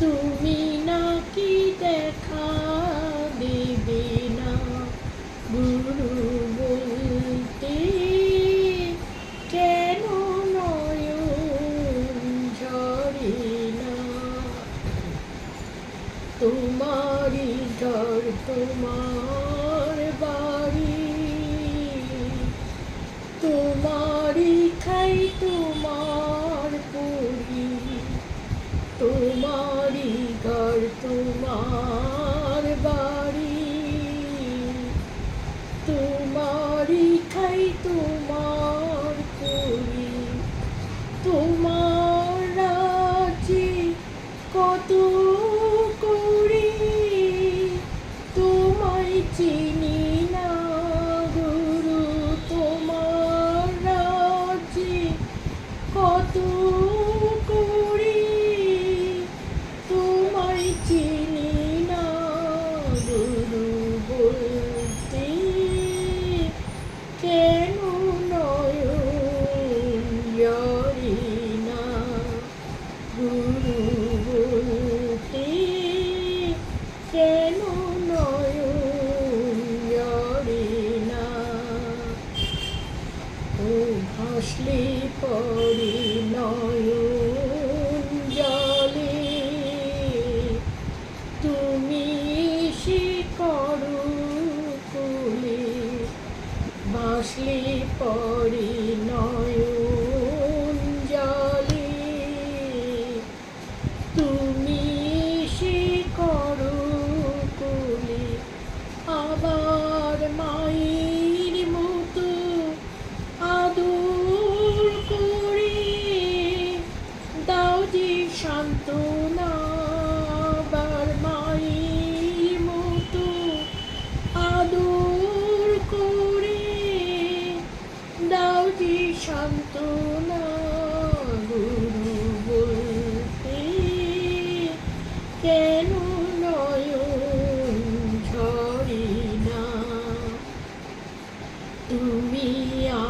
তুমি নাকি দেখা দেবে না? গুরু বলতে কেন নয় ঝরে না? তোমারই ঝড় তোমার Mom. সান্ত্বনা গুরু বলতে কেন নয়ন ঝরি না? তুমি আ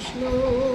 Krishna.